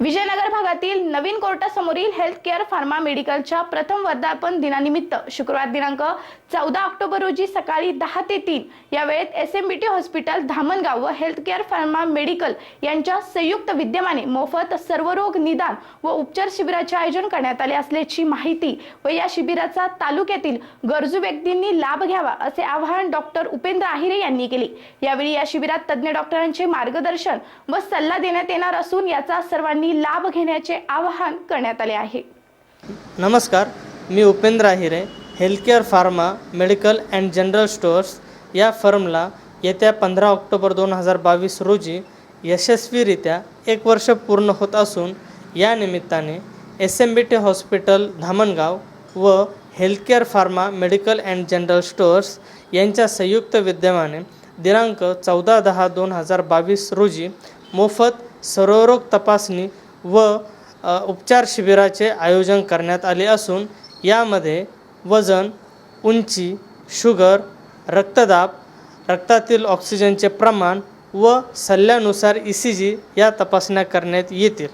विजयनगर भागातील नवीन कोर्टासमोरील हेल्थ केअर फार्मा मेडिकलच्या प्रथम वर्धापन दिनानिमित्त शुक्रवार दिनांक चौदा ऑक्टोबर रोजी सकाळी दहा ते तीन या वेळेत S M B T hospital Dhamangaon व हेल्थ केअर फार्मा मेडिकल यांच्या संयुक्त विद्यमाने मोफत सर्वरोग निदान व उपचार शिबिराचे आयोजन करण्यात आले असल्याची माहिती व या शिबिराचा तालुक्यातील गरजू व्यक्तींनी लाभ घ्यावा असे आवाहन डॉक्टर उपेंद्र आहिरे यांनी केले. यावेळी या शिबिरात तज्ज्ञ डॉक्टरांचे मार्गदर्शन व सल्ला देण्यात येणार असून याचा सर्वांनी लाभ घेण्याचे आवाहन करण्यात आले आहे. नमस्कार मी Upendra Ahire healthcare pharma medical and general stores या फर्मला येत्या पंधरा ऑक्टोबर दोन हजार बावीस रोजी यशस्वीरित्या एक वर्ष पूर्ण होत असून या निमित्ताने S M B T hospital Dhamangaon व healthcare pharma medical and general stores यांच्या संयुक्त विद्यमाने दिनांक चौदा दहा दोन हजार बावीस रोजी मोफत सर्वरोग तपासणी व उपचार शिबिराचे आयोजन करण्यात आले असून यामध्ये वजन उंची शुगर रक्तदाब रक्तातील ऑक्सिजनचे प्रमाण व सल्ल्यानुसार ई सी जी या तपासण्या करण्यात येतील.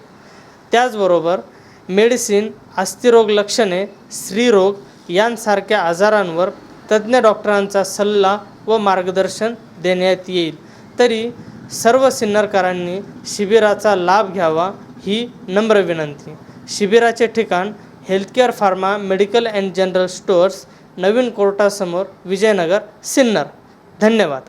त्याचबरोबर मेडिसिन अस्थिरोग लक्षणे स्त्रीरोग यांसारख्या आजारांवर तज्ज्ञ डॉक्टरांचा सल्ला व मार्गदर्शन देण्यात येईल. तरी सर्व सिन्नरकरांनी शिबिराचा लाभ घ्यावा ही नम्र विनंती. शिबिराचे ठिकाण healthcare pharma medical and general stores नवीन कोर्टासमोर विजयनगर सिन्नर. धन्यवाद.